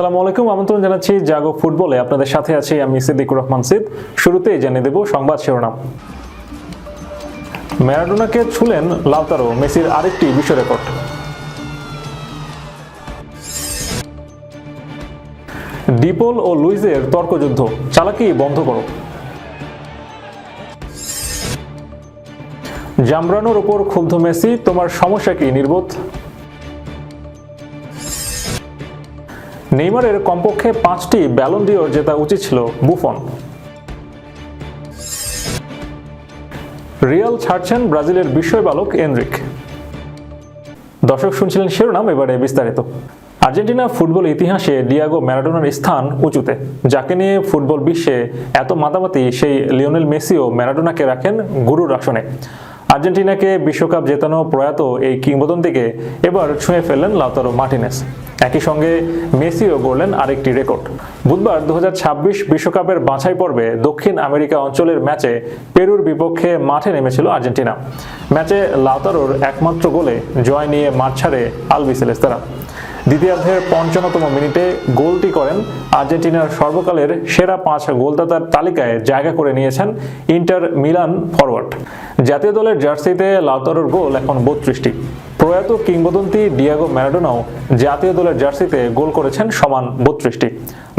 আসসালামু আলাইকুম। আমন্ত্রণ জানাচ্ছি জাগো ফুটবলে। আপনাদের সাথে আছি আমি সিদ্দিকুর রহমান সিদ শুরুতেই জানিয়ে দেব সংবাদ শিরোনাম। ম্যারাডোনাকে ছুলেন লাউতারো, মেসির আরেকটি বিশ্ব রেকর্ড ডিপোল ও লুইজের তর্কযুদ্ধ, চালাকি বন্ধ করো। জামরানোর উপর ক্ষুব্ধ মেসি, তোমার সমস্যা কি নির্বোধ? নেইমারের কমপক্ষে পাঁচটি ব্যালন দিওর জেতা উচিত ছিল বুফন। রিয়াল ছাড়ছেন ব্রাজিলের বিস্ময় বালক এনরিক। দর্শক শুনছিলেন শিরোনাম, এবারে বিস্তারিত। আর্জেন্টিনা ফুটবল ইতিহাসে ডিয়াগো ম্যারাডোনার স্থান উঁচুতে। যাকে নিয়ে ফুটবল বিশ্বে এত মাতামাতি, সেই লিওনেল মেসিও ম্যারাডোনাকে রাখেন গুরুর আসনে। আর্জেন্টিনাকে বিশ্বকাপ জেতানো প্রয়াত এই কিংবদন্তিকে এবার ছুঁয়ে ফেললেন লাউতারো মার্টিনেস। একই সঙ্গে মেসিও গড়লেন আরেকটি রেকর্ড। বুধবার দু বিশ্বকাপের বাছাই পর্বে দক্ষিণ আমেরিকা অঞ্চলের ম্যাচে পেরুর বিপক্ষে মাঠে নেমেছিল আর্জেন্টিনা। ম্যাচে লাউতারোর একমাত্র গোলে জয় নিয়ে মাঠ ছাড়ে আলবিসেলেস্তারা দ্বিতীয়ার্ধের পঞ্চান্নতম মিনিটে গোলটি করেন আর্জেন্টিনার সর্বকালের সেরা পাঁচ গোলদাতার তালিকায় জায়গা করে নিয়েছেন ইন্টার মিলান ফরওয়ার্ড জাতীয় দলের জার্সিতে লাউতারোর গোল এখন বত্রিশটি। প্রয়াত কিংবদন্তি ডিয়াগো ম্যারাডোনাও জাতীয় দলের জার্সিতে গোল করেছেন সমান বত্রিশটি।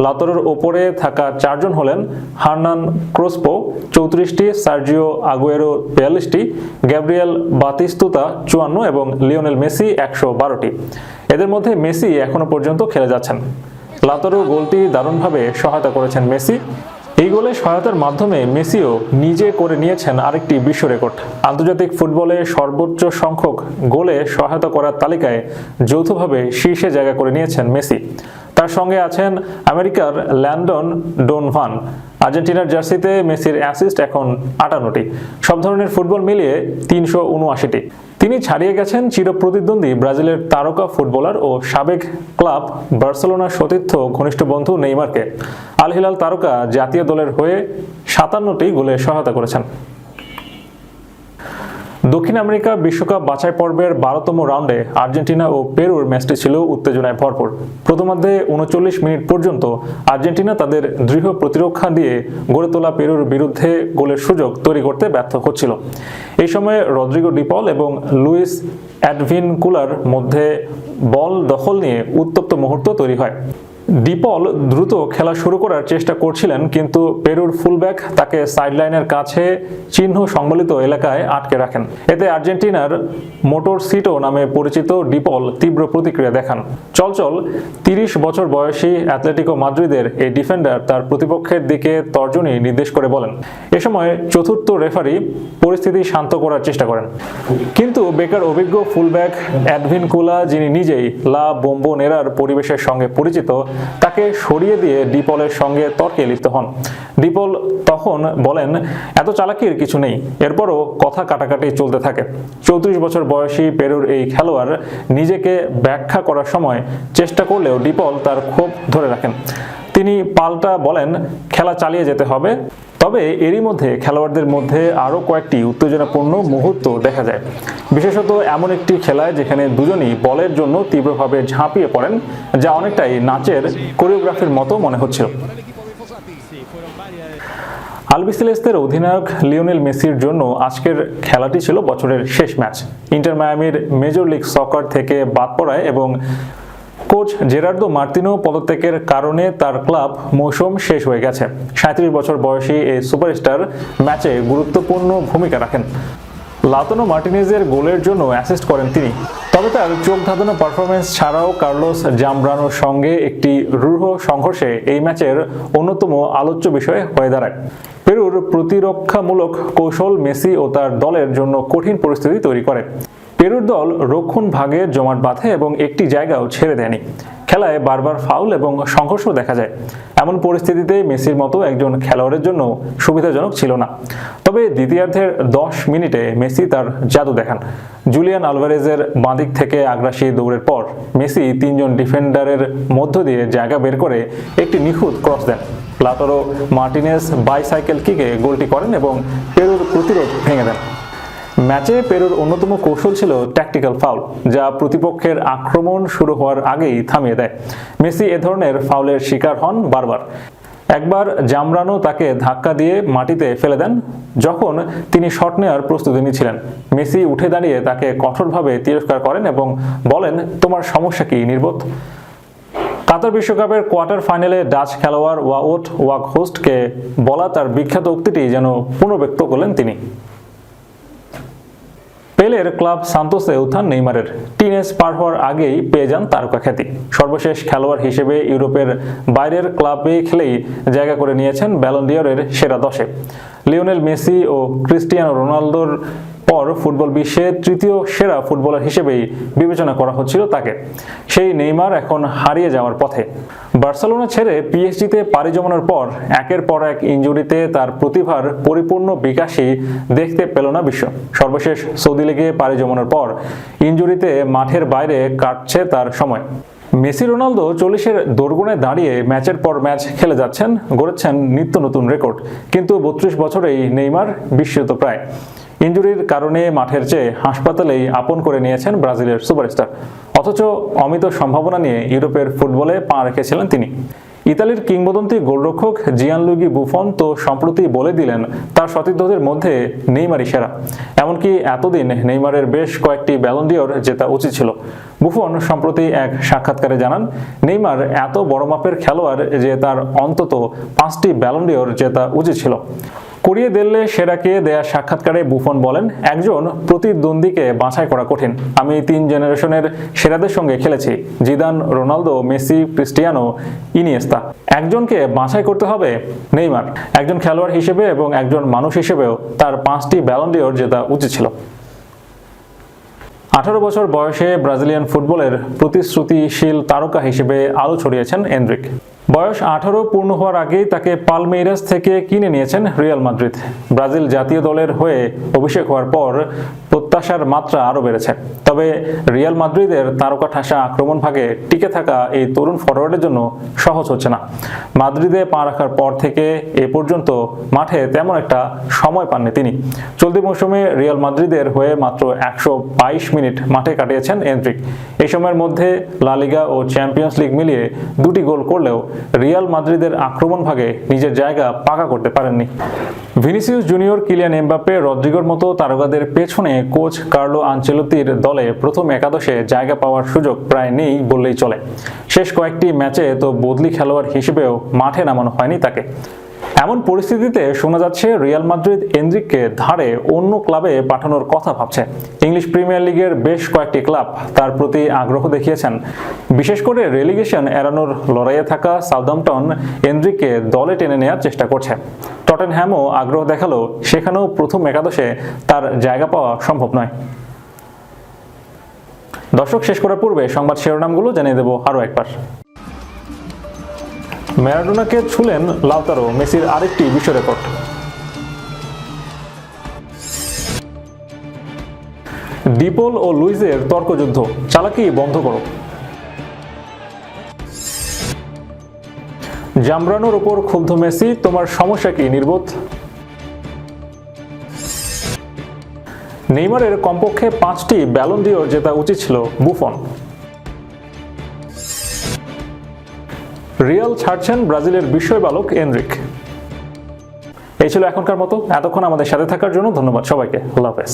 লাতরের ওপরে থাকা চারজন হলেন হার্নান ক্রোসপো চৌত্রিশটি, সার্জিও আগুয়েরো বিয়াল্লিশটি, গ্যাব্রিয়েল বাতিস্তুতা চুয়ান্ন এবং লিওনেল মেসি একশো বারোটি। এদের মধ্যে মেসি এখনও পর্যন্ত খেলে যাচ্ছেন। লাতরো গোলটি দারুণভাবে সহায়তা করেছেন মেসি। এই গোলে সহায়তার মাধ্যমে মেসিও নিজে করে নিয়েছেন আরেকটি বিশ্ব রেকর্ড। আন্তর্জাতিক ফুটবলে সর্বোচ্চ সংখ্যক গোলে সহায়তা করার তালিকায় যৌথভাবে শীর্ষে জায়গা করে নিয়েছেন মেসি। তার সঙ্গে আছেন আমেরিকার ল্যান্ডন ডোনভান। আর্জেন্টিনার জার্সিতে মেসির অ্যাসিস্ট এখন আটান্নটি। সব ধরনের ফুটবল মিলিয়ে তিনশো উনআশিটি। তিনি ছাড়িয়ে গেছেন চিরপ্রতিদ্বন্দ্বী ব্রাজিলের তারকা ফুটবলার ও সাবেক ক্লাব বার্সেলোনার সতীর্থ ঘনিষ্ঠ বন্ধু নেইমারকে। আল হিলাল তারকা জাতীয় দলের হয়ে সাতান্নটি গোলে সহায়তা করেছেন। দক্ষিণ আমেরিকা বিশ্বকাপ বাছাই পর্বের বারোতম রাউন্ডে আর্জেন্টিনা ও পেরুর ম্যাচটি ছিল উত্তেজনায় ভরপুর। প্রথমার্ধে উনচল্লিশ মিনিট পর্যন্ত আর্জেন্টিনা তাদের দৃঢ় প্রতিরক্ষা দিয়ে গড়ে তোলা পেরুর বিরুদ্ধে গোলের সুযোগ তৈরি করতে ব্যর্থ হচ্ছিল। এই সময়ে রদ্রিগো ডিপল এবং লুইস অ্যাডভিন কুলার মধ্যে বল দখল নিয়ে উত্তপ্ত মুহূর্ত তৈরি হয়। ডিপল দ্রুত খেলা শুরু করার চেষ্টা করছিলেন, কিন্তু পেরুর ফুলব্যাক তাকে সাইডলাইনের কাছে চিহ্ন সংবলিত এলাকায় আটকে রাখেন। এতে আর্জেন্টিনার মোটর সিটো নামে পরিচিত ডিপল তীব্র প্রতিক্রিয়া দেখান। চলচল, তিরিশ বছর বয়সী অ্যাথলেটিকো মাদ্রিদের এই ডিফেন্ডার তার প্রতিপক্ষের দিকে তর্জনী নির্দেশ করে বলেন। এ সময় চতুর্থ রেফারি পরিস্থিতি শান্ত করার চেষ্টা করেন। কিন্তু বেকার অভিজ্ঞ ফুলব্যাক অ্যাডভিন কুলা, যিনি নিজেই লা বোম্বোনেরার পরিবেশের সঙ্গে পরিচিত তাকে সরিয়ে দিয়ে ডিপলের সঙ্গে তর্কে লিপ্ত হন। ডিপল তখন বলেন, এত চালাকির কিছু নেই। এরপরও কথা কাটাকাটি চলতে থাকে। চৌত্রিশ বছর বয়সী পেরুর এই খেলোয়াড় নিজেকে ব্যাখ্যা করার সময় চেষ্টা করলেও ডিপল তার ক্ষোভ ধরে রাখেন। তিনি পাল্টা বলেন, খেলা চালিয়ে যেতে হবে। তবে এরই মধ্যে খেলোয়াড়দের মধ্যে আরও কয়েকটি উত্তেজনাপূর্ণ মুহূর্ত দেখা যায়। বিশেষত এমন একটি খেলায় যেখানে দুজনই বলের জন্য তীব্রভাবে ঝাঁপিয়ে পড়েন, যা অনেকটাই নাচের কোরিওগ্রাফির মতো মনে হচ্ছিল। আলবিসেলেস্তের অধিনায়ক লিওনেল মেসির জন্য আজকের খেলাটি ছিল বছরের শেষ ম্যাচ। ইন্টার মায়ামির মেজর লিগ সকার থেকে বাদ পড়ায় এবং কোচ জেরার্দো মার্তিনো পদত্যাগের কারণে তার ক্লাব মৌসুম শেষ হয়ে গেছে। সাঁত্রিশ বছর বয়সী এই সুপারস্টার ম্যাচে গুরুত্বপূর্ণ ভূমিকা রাখেন। লাতনো মার্টিনেজের গোলের জন্য অ্যাসিস্ট করেন তিনি। তবে তার চোখ ধাঁধানো পারফরমেন্স ছাড়াও কার্লোস জামব্রানোর সঙ্গে একটি রূঢ় সংঘর্ষে এই ম্যাচের অন্যতম আলোচ্য বিষয় হয়ে দাঁড়ায়। পেরুর প্রতিরক্ষামূলক কৌশল মেসি ও তার দলের জন্য কঠিন পরিস্থিতি তৈরি করে। পেরুর দল রক্ষণ ভাগে জমাট বাঁধে এবং একটি জায়গাও ছেড়ে দেয়নি। খেলায় বারবার ফাউল এবং সংঘর্ষ দেখা যায়। এমন পরিস্থিতিতে মেসির মতো একজন খেলোয়াড়ের জন্য সুবিধাজনক ছিল না। তবে দ্বিতীয়ার্ধের দশ মিনিটে মেসি তার জাদু দেখান। জুলিয়ান আলভারেজের বাঁদিক থেকে আগ্রাসী দৌড়ের পর মেসি তিনজন ডিফেন্ডারের মধ্য দিয়ে জায়গা বের করে একটি নিখুঁত ক্রস দেন। লাতরো মার্টিনেস বাইসাইকেল কিকে গোলটি করেন এবং পেরুর প্রতিরোধ ভেঙে দেন। ম্যাচে পেরুর অন্যতম কৌশল ছিল ট্যাকটিক্যাল ফাউল যা প্রতিপক্ষের আক্রমণ শুরু হওয়ার আগেই থামিয়ে দেয়। মেসি এ ধরনের ফাউলের শিকার হন বারবার। একবার জামরানো তাকে ধাক্কা দিয়ে মাটিতে ফেলে দেন, যখন তিনি শট নেওয়ার প্রস্তুতি নিচ্ছিলেন। মেসি উঠে দাঁড়িয়ে তাকে কঠোরভাবে তিরস্কার করেন এবং বলেন, তোমার সমস্যা কি, নির্বোধ? কাতার বিশ্বকাপের কোয়ার্টার ফাইনালে ডাচ খেলোয়াড় ওয়াউট ওয়াক হোস্টকে বলা তার বিখ্যাত উক্তিটি যেন পুনর্ব্যক্ত করলেন তিনি। পেলের ক্লাব সান্তোসে উত্থান নেইমারের। টিনেজ পার হওয়ার আগেই পেয়ে যান তারকা খ্যাতি। সর্বশেষ খেলোয়াড় হিসেবে ইউরোপের বাইরের ক্লাবে খেলেই জায়গা করে নিয়েছেন ব্যালন্ডিয়রের সেরা দশে। লিওনেল মেসি ও ক্রিস্টিয়ানো রোনালদোর পর ফুটবল বিশ্বে তৃতীয় সেরা ফুটবলার হিসেবেই বিবেচনা করা হচ্ছিল তাকে। সেই নেইমার এখন হারিয়ে যাওয়ার পথে। বার্সেলোনা ছেড়ে পিএসজিতে পাড়ি জমানোর পর একের পর এক ইনজুরিতে তার প্রতিভার পরিপূর্ণ বিকাশই দেখতে পেল না বিশ্ব। সর্বশেষ সৌদি লিগে পাড়ি জমানোর পর ইনজুরিতে মাঠের বাইরে কাটছে তার সময়। মেসি রোনালদো চল্লিশের দোরগোড়ায় দাঁড়িয়ে ম্যাচের পর ম্যাচ খেলে যাচ্ছেন, গড়েছেন নিত্য নতুন রেকর্ড। কিন্তু বত্রিশ বছরেই নেইমার বিস্মিত প্রায়। ইঞ্জুরির কারণে মাঠের চেয়ে হাসপাতালেই আপন করে নিয়েছেন ব্রাজিলের সুপারস্টার। অথচ অমিত সম্ভাবনা নিয়ে ইউরোপের ফুটবলে পা রেখেছিলেন তিনি। ইতালির কিংবদন্তি গোলরক্ষক জিয়ানলুগি বুফন তো সম্প্রতি বলে দিলেন, তার সতীর্থদের মধ্যে নেইমারই সেরা। এমনকি এতদিন নেইমারের বেশ কয়েকটি ব্যালন্ডিয়র জেতা উচিত ছিল। বুফন সম্প্রতি এক সাক্ষাৎকারে জানান, নেইমার এত বড় মাপের খেলোয়াড় যে তার অন্তত পাঁচটি ব্যালন্ডিয়র জেতা উচিত ছিল। করিয়ে দিল্লে সেরাকে দেয়া সাক্ষাৎকারে বুফন বলেন, একজন প্রতিদ্বন্দ্বীকে বাছাই করা কঠিন। আমি তিন জেনারেশনের সেরাদের সঙ্গে খেলেছি, Zidane, Ronaldo, Messi, Cristiano, Iniesta. একজনকে বাছাই করতে হবে নেইমার, একজন খেলোয়াড় হিসেবে এবং একজন মানুষ হিসেবেও তার পাঁচটি ব্যালন্ডিওর জেতা উচিত ছিল। আঠারো বছর বয়সে ব্রাজিলিয়ান ফুটবলের প্রতিশ্রুতিশীল তারকা হিসেবে আলো ছড়িয়েছেন এন্ড্রিক বয়স আঠারো পূর্ণ হওয়ার আগেই তাকে পালমেইরাস থেকে কিনে নিয়েছেন রিয়াল মাদ্রিদ। ব্রাজিল জাতীয় দলের হয়ে অভিষেক হওয়ার পর প্রত্যাশার মাত্রা আরও বেড়েছে। তবে রিয়াল মাদ্রিদের তারকা ঠাসা আক্রমণ ভাগে টিকে থাকা এই তরুণ ফরোয়ার্ডের জন্য সহজ হচ্ছে না। মাদ্রিদে পা রাখার পর থেকে এ পর্যন্ত মাঠে তেমন একটা সময় পাননি তিনি। চলতি মৌসুমে রিয়াল মাদ্রিদের হয়ে মাত্র একশো বাইশ মিনিট মাঠে কাটিয়েছেন এন্ট্রিক। এই সময়ের মধ্যে লা লিগা ও চ্যাম্পিয়ন্স লিগ মিলিয়ে দুটি গোল করলেও রিয়াল মাদ্রিদের আক্রমণ ভাগে নিজের জায়গা পাকা করতে পারেননি। ভিনিসিউস জুনিয়র কিলিয়ান এমবাপ্পে রদ্রিগোর মতো তারকাদের পেছনে কোচ কার্লো আঞ্চেলতির দলে প্রথম একাদশে জায়গা পাওয়ার সুযোগ প্রায় নেই বললেই চলে। শেষ কয়েকটি ম্যাচে তো বদলি খেলোয়াড় হিসেবেও মাঠে নামানো হয়নি তাকে। এমন পরিস্থিতিতে শোনা যাচ্ছে রিয়াল মাদ্রিদ এন্দ্রিককে ধারে অন্য ক্লাবে পাঠানোর কথা ভাবছে। ইংলিশ প্রিমিয়ার লিগের বেশ কয়েকটি ক্লাব তার প্রতি আগ্রহ দেখিয়েছেন। বিশেষ করে রেলিগেশন এড়ানোর লড়াইয়ে থাকা সাউদাম্পটন এন্দ্রিককে দলে টেনে নেওয়ার চেষ্টা করছে। টটেনহ্যামও আগ্রহ দেখাল, সেখানেও প্রথম একাদশে তার জায়গা পাওয়া সম্ভব নয়। দর্শক, শেষ করার পূর্বে সংবাদ শিরোনামগুলো জানিয়ে দেব আরও একবার। ম্যারাডোনাকে ছুলেন লাউতারো, মেসির আরেকটি বিশ্ব রেকর্ড ডিপোল ও লুইজের তর্কযুদ্ধ, চালাকি বন্ধ করো। জামরানোর ওপর ক্ষুব্ধ মেসি, তোমার সমস্যা কি, নির্বোধ? নেইমারের কমপক্ষে পাঁচটি ব্যালন দিও জেতা উচিত ছিল বুফন। রিয়াল ছাড়ছেন ব্রাজিলের বিস্ময় বালক এনরিক। এই ছিল এখনকার মতো। এতক্ষণ আমাদের সাথে থাকার জন্য ধন্যবাদ সবাইকে। আল্লাহ হাফেজ।